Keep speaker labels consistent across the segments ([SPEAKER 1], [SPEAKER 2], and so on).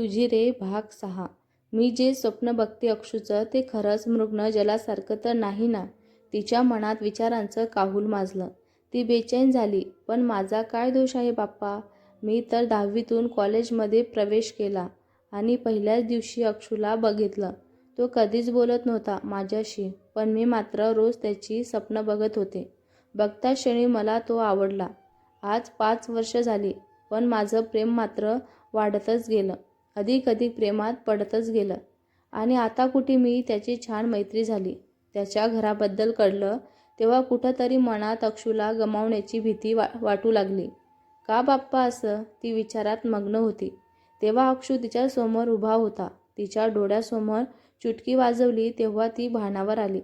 [SPEAKER 1] तुझी रे भाग सहा. मी जे स्वप्न बघते अक्षूचं ते खरंच मृग्न जलासारखं तर नाही ना? तिच्या मनात विचारांचं काहूल माजलं. ती बेचैन झाली पण माझा काय दोष आहे बाप्पा? मी तर दहावीतून कॉलेजमध्ये प्रवेश केला आणि पहिल्याच दिवशी अक्षूला बघितलं. तो कधीच बोलत नव्हता माझ्याशी पण मी मात्र रोज त्याची स्वप्न बघत होते. बघता क्षणी मला तो आवडला. आज पाच वर्ष झाली पण माझं प्रेम मात्र वाढतच गेलं. अधिक अधिक प्रेमात पडतच गेलं. आणि आता कुठे मी त्याची छान मैत्री झाली. त्याच्या घराबद्दल कळलं तेव्हा कुठंतरी मनात अक्षूला गमावण्याची भीती वा वाटू लागली. का बाप्पा असं? ती विचारात मग्न होती. तेव्हा अक्षू तिच्यासमोर उभा होता. तिच्या डोळ्यासमोर चुटकी वाजवली तेव्हा ती भानावर आली.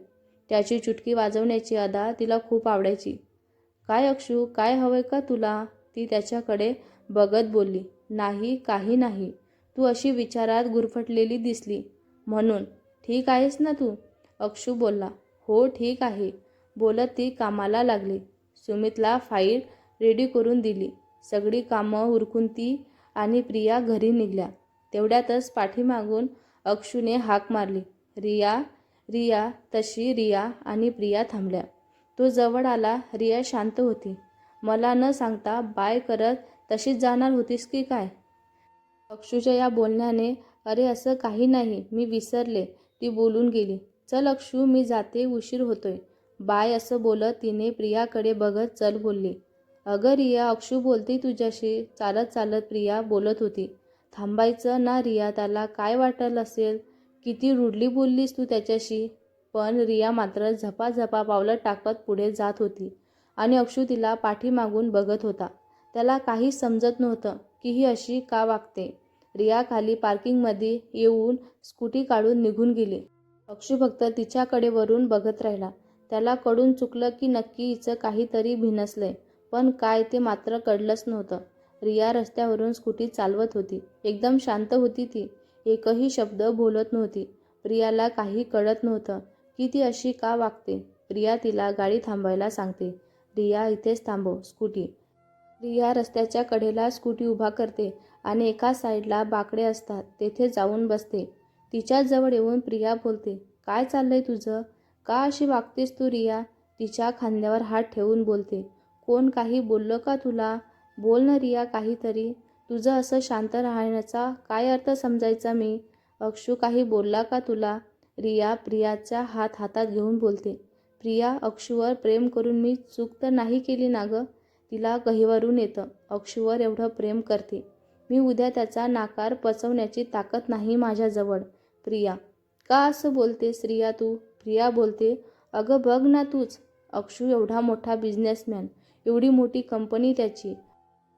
[SPEAKER 1] त्याची चुटकी वाजवण्याची अदा तिला खूप आवडायची. काय अक्षू काय हवंय का तुला? ती त्याच्याकडे बघत बोलली. नाही काही नाही. तू अशी विचारात गुरफटलेली दिसली. म्हणून ठीक आहेस ना तू? अक्षू बोलला. हो ठीक आहे. बोलत ती कामाला लागली. सुमितला फाईल रेडी करून दिली. सगळी कामं उरकून ती आणि प्रिया घरी निघल्या. तेवढ्यातच पाठीमागून अक्षूने हाक मारली. रिया रिया तशी रिया आणि प्रिया थांबल्या. तो जवळ आला रिया शांत होती. मला न सांगता बाय करत तशीच जाणार होतीस की काय? अक्षूच्या या बोलण्याने अरे असं काही नाही मी विसरले. ती बोलून गेली. चल अक्षू मी जाते. उशीर होतोय बाय असं बोलत तिने प्रियाकडे बघत चल बोलली. अगं रिया अक्षू बोलते तुझ्याशी. चालत चालत प्रिया बोलत होती. थांबायचं ना रिया त्याला काय वाटलं असेल? किती रुडली बोललीस तू त्याच्याशी पण रिया मात्र झपाझपा पावलं टाकत पुढे जात होती आणि अक्षू तिला पाठीमागून बघत होता. त्याला काही समजत नव्हतं. की ही अशी का वागते? रिया खाली पार्किंगमध्ये येऊन स्कूटी काढून निघून गेली. अक्षू फक्त तिच्याकडे वरून बघत राहिला. त्याला कडून चुकलं की नक्की हिचं काहीतरी भिनसलंय पण काय ते मात्र कळलंच नव्हतं. रिया रस्त्यावरून स्कूटी चालवत होती. एकदम शांत होती ती. एकही शब्द बोलत नव्हती. प्रियाला काही कळत नव्हतं की ती अशी का वागते. प्रिया तिला गाडी थांबायला सांगते. रिया इथेच थांबव स्कूटी. रिया रस्त्याच्या कडेला स्कूटी उभा करते आणि एका साईडला बाकडे असतात तेथे जाऊन बसते. तिच्याजवळ येऊन प्रिया बोलते काय चाललंय तुझं? का अशी वागतेस तू रिया? तिच्या खांद्यावर हात ठेवून बोलते कोण काही बोललं का तुला? बोल ना रिया काहीतरी. तुझं असं शांत राहण्याचा काय अर्थ समजायचा मी? अक्षू काही बोलला का तुला? रिया प्रियाचा हात हातात घेऊन बोलते प्रिया अक्षूवर प्रेम करून मी चूक तर नाही केली ना गं? तिला गहिवरून येतं. अक्षूवर एवढं प्रेम करते. मी उद्या त्याचा नाकार पचवण्याची ताकद नाही माझ्याजवळ. प्रिया. का असं बोलतेस रिया तू? प्रिया बोलते अगं बघ ना तूच. अक्षू एवढा मोठा बिझनेसमॅन एवढी मोठी कंपनी त्याची.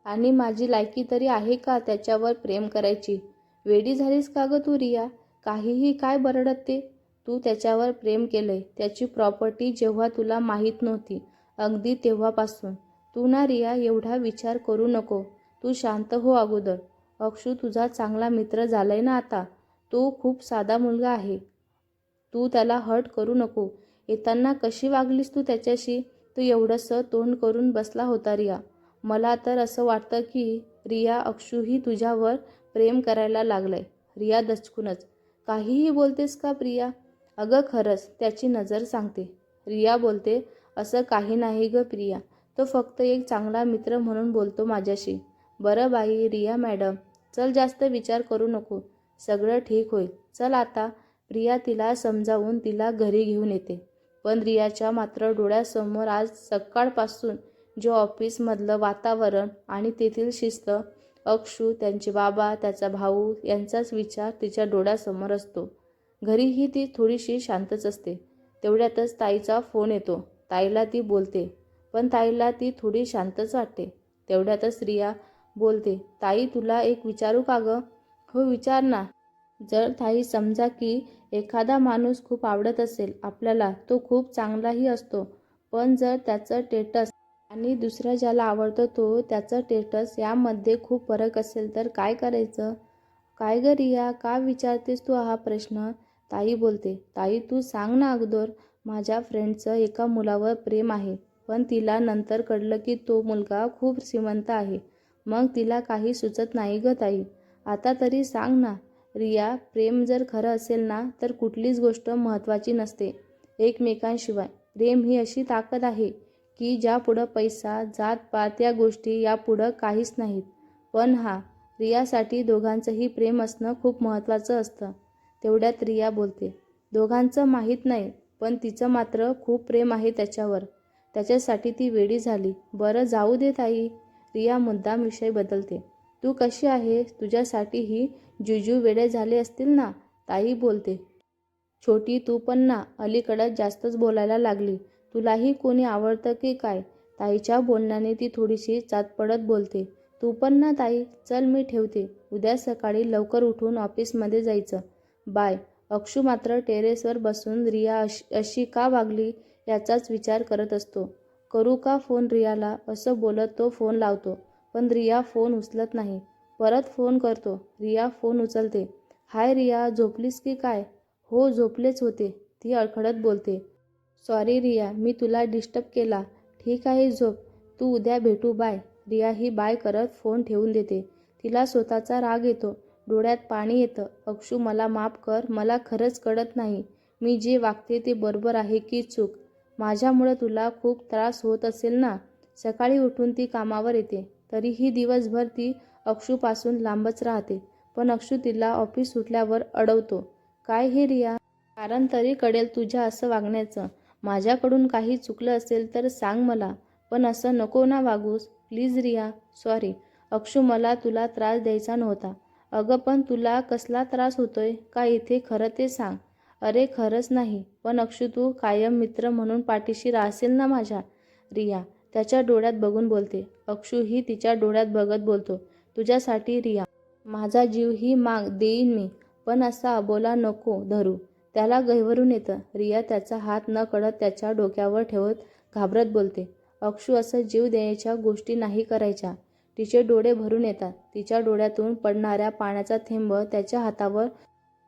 [SPEAKER 1] आणि माझी लायकी तरी आहे का त्याच्यावर प्रेम करायची? वेडी झालीस का गं तू रिया? काहीही काय बरडत ते? तू त्याच्यावर प्रेम केलंय. त्याची प्रॉपर्टी जेव्हा तुला माहीत नव्हती अगदी तेव्हापासून. तू ना रिया एवढा विचार करू नको. तू शांत हो अगोदर. अक्षू तुझा चांगला मित्र झालाय ना आता. तो खूप साधा मुलगा आहे. तू त्याला हर्ट करू नको. येताना कशी वागलीस तू त्याच्याशी? तू एवढंसं तोंड करून बसला होता रिया. मला तर असं वाटतं की रिया अक्षूही तुझ्यावर प्रेम करायला लागलाय. रिया दचकूनच. काहीही बोलतेस का प्रिया? अगं खरंच त्याची नजर सांगते. रिया बोलते असं काही नाही ग प्रिया. तो फक्त एक चांगला मित्र म्हणून बोलतो माझ्याशी. बरं बाई रिया मॅडम चल जास्त विचार करू नको. सगळं ठीक होईल. चल आता. प्रिया तिला समजावून तिला घरी घेऊन येते. पण रियाच्या मात्र डोळ्यासमोर आज सकाळपासून जे ऑफिसमधलं वातावरण आणि तेथील शिस्त अक्षू त्यांचे बाबा त्याचा भाऊ यांचाच विचार तिच्या डोळ्यासमोर असतो. घरीही ती थोडीशी शांतच असते. तेवढ्यातच ताईचा फोन येतो. ताईला ती बोलते पण ताईला ती थोडी शांतच वाटते. तेवढ्यातच रिया बोलते ताई तुला एक विचारू का गं? हो विचार ना. जर ताई समजा की एखादा माणूस खूप आवडत असेल आपल्याला तो खूप चांगलाही असतो. पण जर त्याचं टेटस आणि दुसरा ज्याला आवडतो तो त्याचं टेटस यामध्ये खूप फरक असेल तर काय करायचं? काय ग रिया का विचारतेस तू हा प्रश्न? ताई बोलते ताई तू सांग ना अगोदर माझ्या फ्रेंडचं एका मुलावर प्रेम आहे. पण तिला नंतर कळलं की तो मुलगा खूप श्रीमंत आहे. मग तिला काही सुचत नाही ग ताई. आता तरी सांग ना रिया प्रेम जर खरं असेल ना तर कुठलीच गोष्ट महत्त्वाची नसते. एकमेकांशिवाय. प्रेम ही अशी ताकद आहे की ज्यापुढं पैसा जात पात या गोष्टी यापुढं काहीच नाहीत. पण हा रियासाठी दोघांचंही प्रेम असणं खूप महत्त्वाचं असतं. तेवढ्यात रिया बोलते दोघांचं माहीत नाही पण तिचं मात्र खूप प्रेम आहे त्याच्यावर. त्याच्यासाठी ती वेडी झाली. बरं जाऊ दे ताई. रिया मुद्दाम विषय बदलते. तू कशी आहेस? तुझ्यासाठीही जुजू वेडे झाले असतील ना? ताई बोलते. छोटी तू पण ना अलीकडं जास्तच बोलायला लागली. तुलाही कोणी आवडतं की काय? ताईच्या बोलण्याने ती थोडीशी चातपडत बोलते. तू पण ना ताई चल मी ठेवते. उद्या सकाळी लवकर उठून ऑफिसमध्ये जायचं. बाय. अक्षू मात्र टेरेसवर बसून रिया अशी अशी का वागली? याचाच विचार करत असतो. करू का फोन रियाला? असं बोलत तो फोन लावतो. पण रिया फोन उचलत नाही. परत फोन करतो. रिया फोन उचलते. हाय रिया झोपलीस की काय? हो झोपलेच होते. ती अडखडत बोलते. सॉरी रिया मी तुला डिस्टर्ब केला. ठीक आहे झोप. तू उद्या भेटू बाय. रिया ही बाय करत फोन ठेवून देते. तिला स्वतःचा राग येतो. डोळ्यात पाणी येतं. अक्षू मला माफ कर. मला खरंच कळत नाही. मी जे वागते ते बरोबर आहे की चूक? माझ्यामुळं तुला खूप त्रास होत असेल ना? सकाळी उठून ती कामावर येते. तरीही दिवसभर ती अक्षूपासून लांबच राहते. पण अक्षू तिला ऑफिस सुटल्यावर अडवतो. काय हे रिया? कारण तरी कळेल तुझ्या असं वागण्याचं. माझ्याकडून काही चुकलं असेल तर सांग मला. पण असं नको ना वागूस. Please Riya sorry. अक्षू मला तुला त्रास द्यायचा नव्हता. अगं पण तुला कसला त्रास होतोय? का इथे खरं ते सांग. अरे खरंच नाही. पण अक्षू तू कायम मित्र म्हणून पाठीशी राहशील ना माझ्या? रिया त्याच्या डोळ्यात बघून बोलते. अक्षूही तिच्या डोळ्यात बघत बोलतो. तुझ्यासाठी रिया. माझा जीव ही माग देईन मी. पण असा अबोला नको धरू. त्याला गहिवरून येतं. रिया त्याचा हात न कळत त्याच्या डोक्यावर ठेवत घाबरत बोलते. अक्षू असं जीव देण्याच्या गोष्टी नाही करायच्या. तिचे डोळे भरून येतात. तिच्या डोळ्यातून पडणाऱ्या पाण्याचा थेंब त्याच्या हातावर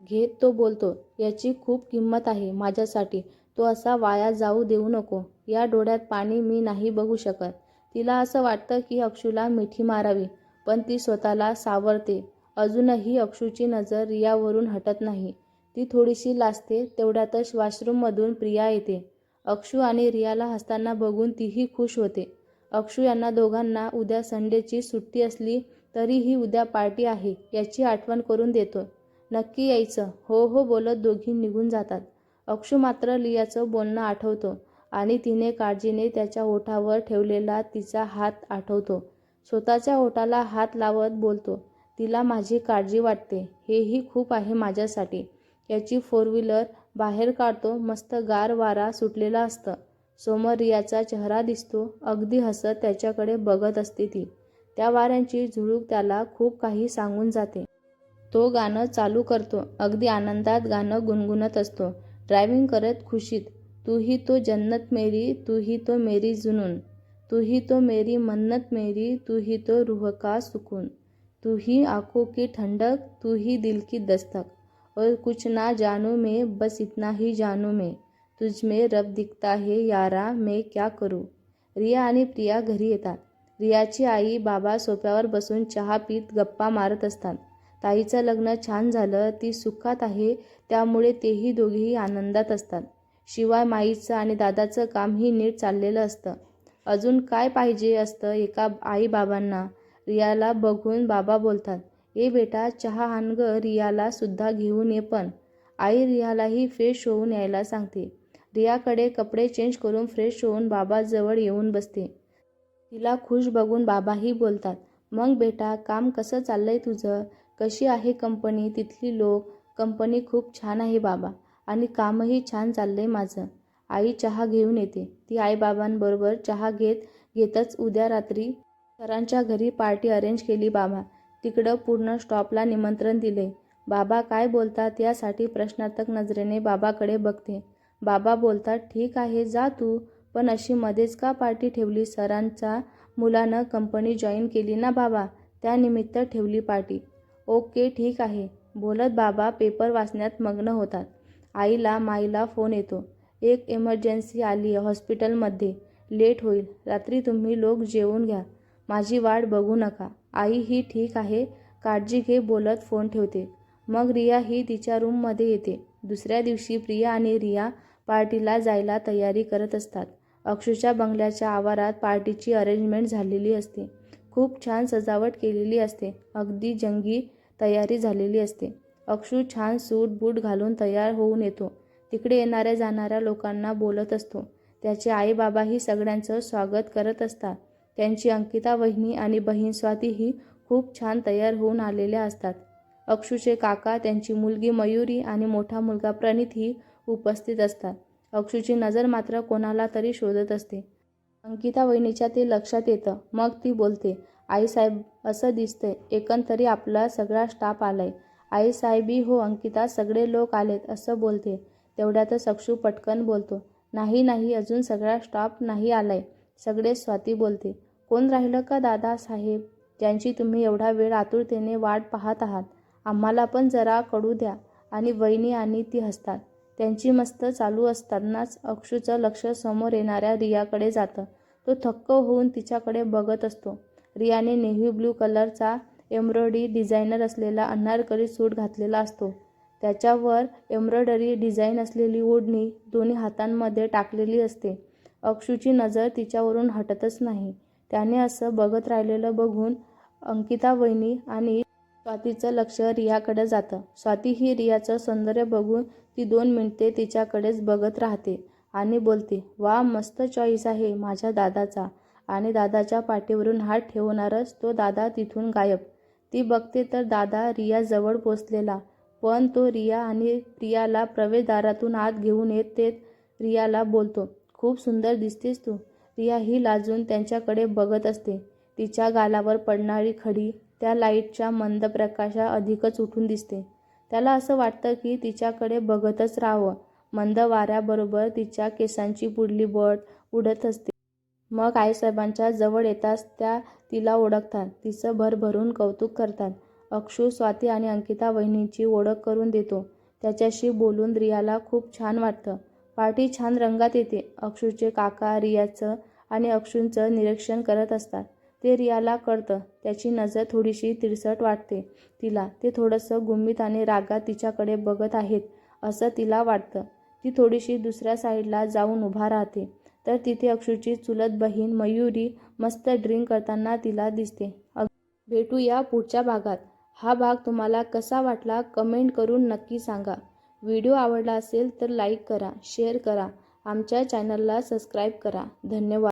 [SPEAKER 1] घेत तो बोलतो याची खूप किंमत आहे माझ्यासाठी. तो असा वाया जाऊ देऊ नको. या डोळ्यात पाणी मी नाही बघू शकत. तिला असं वाटतं की अक्षूला मिठी मारावी पण ती स्वतःला सावरते. अजूनही अक्षूची नजर रियावरून हटत नाही. ती थोडीशी लाजते तेवढ्यातच वॉशरूममधून प्रिया येते. अक्षू आणि रियाला हसताना बघून तीही खुश होते. अक्षू यांना दोघांना उद्या संडेची सुट्टी असली तरीही उद्या पार्टी आहे याची आठवण करून देतो. नक्की यायचं. हो हो बोलत दोघी निघून जातात. अक्षू मात्र लियाचं बोलणं आठवतो आणि तिने काळजीने त्याच्या ओठावर ठेवलेला तिचा हात आठवतो. स्वतःच्या ओठाला हात लावत बोलतो तिला माझी काळजी वाटते. हेही खूप आहे माझ्यासाठी. याची फोर व्हीलर बाहेर काढतो. मस्त गार वारा सुटलेला असतं. समोर रियाचा चेहरा दिसतो. अगदी हसत त्याच्याकडे बघत असते ती. त्या वाऱ्यांची झुळूक त्याला खूप काही सांगून जाते. तो गाणं चालू करतो. अगदी आनंदात गाणं गुणगुणत असतो. ड्रायव्हिंग करत खुशीत. तू ही तो जन्नत मेरी तू ही तो मेरी जुनून. तू ही तो मेरी मन्नत मेरी तू ही तो रूह का सुकून. तू ही आंखों की ठंडक तू ही दिल की दस्तक. और कुछ ना जानू मैं बस इतना ही जानू मैं. तुझ में रब दिखता है यारा मैं क्या करूँ? रिया आणि प्रिया घरी येतात. रियाची आई बाबा सोफ्यावर बसून चहा पीत गप्पा मारत असतात. ताईचं लग्न छान झालं ती सुखात आहे त्यामुळे तेही दोघेही आनंदात असतात. शिवाय माईचं आणि दादाचं कामही नीट चाललेलं असतं. अजून काय पाहिजे असतं एका आई बाबांना रियाला बघून बाबा बोलतात ए बेटा चहा आण रियाला सुद्धा घेऊन ये पण. आई रियालाही फ्रेश होऊन यायला सांगते. रियाकडे कपडे चेंज करून फ्रेश होऊन बाबाजवळ येऊन बसते. तिला खुश बघून बाबाही बोलतात मग बेटा काम कसं चाललंय तुझं? कशी आहे कंपनी? तिथली लोक कंपनी खूप छान आहे बाबा. आणि कामही छान चाललंय माझं. आई चहा घेऊन येते. ती आईबाबांबरोबर चहा घेत घेतच उद्या रात्री सरांच्या घरी पार्टी अरेंज केली बाबा. तिकडं पूर्ण स्टॉपला निमंत्रण दिले बाबा काय बोलतात यासाठी प्रश्नार्थक नजरेने बाबाकडे बघते. बाबा बोलतात ठीक आहे जा तू. पण अशी मध्येच का पार्टी ठेवली? सरांचा मुलानं कंपनी जॉईन केली ना बाबा. त्यानिमित्त ठेवली पार्टी. ओके ठीक आहे. बोलत बाबा पेपर वाचण्यात मग्न होतात. आईला माईला फोन येतो. एक इमर्जन्सी आली आहे हॉस्पिटलमध्ये लेट होईल. रात्री तुम्ही लोक जेवून घ्या. माझी वाट बघू नका. आई ही ठीक आहे. काळजी घे बोलत फोन ठेवते. मग रिया ही तिच्या रूममध्ये येते. दुसऱ्या दिवशी प्रिया आणि रिया पार्टीला जायला तयारी करत असतात. अक्षूच्या बंगल्याच्या आवारात पार्टीची अरेंजमेंट झालेली असते. खूप छान सजावट केलेली असते. अगदी जंगी तयारी झालेली असते. अक्षू छान सूट बूट घालून तयार होऊन येतो. तिकडे येणाऱ्या जाणाऱ्या लोकांना बोलत असतो. त्याचे आईबाबाही सगळ्यांचं स्वागत करत असतात. त्यांची अंकिता वहिनी आणि बहीण स्वातीही खूप छान तयार होऊन आलेल्या असतात. अक्षूचे काका त्यांची मुलगी मयुरी आणि मोठा मुलगा प्रणितही उपस्थित असतात. अक्षूची नजर मात्र कोणाला तरी शोधत असते. अंकिता वहिनीच्या ते लक्षात येतं. मग ती बोलते आईसाहेब असं दिसतंय. एकंदरी आपला सगळा स्टाफ आलाय. आईसाहेबी हो अंकिता सगळे लोक आलेत असं बोलते. तेवढ्यातच अक्षू पटकन बोलतो. नाही नाही अजून सगळा स्टाफ नाही आलाय. सगळे स्वाती बोलते. कोण राहिलं का दादा साहेब? ज्यांची तुम्ही एवढा वेळ आतुरतेने वाट पाहत आहात. आम्हाला पण जरा कळू द्या. आणि वहिनी आणि ती हसतात. त्यांची मस्त चालू असतानाच अक्षूचं लक्ष समोर येणाऱ्या रियाकडे जातं. तो थक्क होऊन तिच्याकडे बघत असतो. रियाने नेव्ही ब्लू कलरचा एम्ब्रॉयडरी डिझायनर असलेला अनारकली सूट घातलेला असतो. त्याच्यावर एम्ब्रॉयडरी डिझाईन असलेली ओढणी दोन्ही हातांमध्ये टाकलेली असते. अक्षूची नजर तिच्यावरून हटतच नाही. त्याने असं बघत राहिलेलं बघून अंकिता वहिनी आणि स्वातीचं लक्ष रियाकडे जातं. स्वाती ही रियाचं सौंदर्य बघून ती दोन मिनिटे तिच्याकडेच बघत राहते आणि बोलते वा मस्त चॉईस आहे माझ्या दादाचा. आणि दादाच्या पाठीवरून हात ठेवणारच तो दादा तिथून गायब. ती बघते तर दादा रियाजवळ पोचलेला पण तो रिया आणि प्रियाला प्रवेशद्वारातून आत घेऊन येत ते रियाला बोलतो खूप सुंदर दिसतेस तू रिया ही लाजून त्यांच्याकडे बघत असते. तिच्या गालावर पडणारी खडी त्या लाईटच्या मंद प्रकाशा अधिकच उठून दिसते. त्याला असं वाटतं की तिच्याकडे बघतच राहावं. मंद वाऱ्याबरोबर तिच्या केसांची पुढली बट उडत असते. मग आईसाहेबांच्या जवळ येताच त्या तिला ओळखतात. तिचं भरभरून कौतुक करतात. अक्षू स्वाती आणि अंकिता वहिनींची ओळख करून देतो. त्याच्याशी बोलून रियाला खूप छान वाटतं. पार्टी छान रंगात येते. अक्षूचे काका रियाचं आणि अक्षूंचं निरीक्षण करत असतात. ते रियाला कळतं. त्याची नजर थोडीशी तिरसट वाटते तिला. ते थोडंसं गुम्मित आणि रागात तिच्याकडे बघत आहेत असं तिला वाटतं. ती थोडीशी दुसऱ्या साईडला जाऊन उभा राहते. तर तिथे अक्षूची चुलत बहीण मयुरी मस्त ड्रिंक करताना तिला दिसते. भेटूया पुढच्या भागात. हा भाग तुम्हाला कसा वाटला कमेंट करून नक्की सांगा. व्हिडिओ आवडला असेल तर लाईक करा शेअर करा. आमच्या चॅनलला सबस्क्राईब करा. धन्यवाद.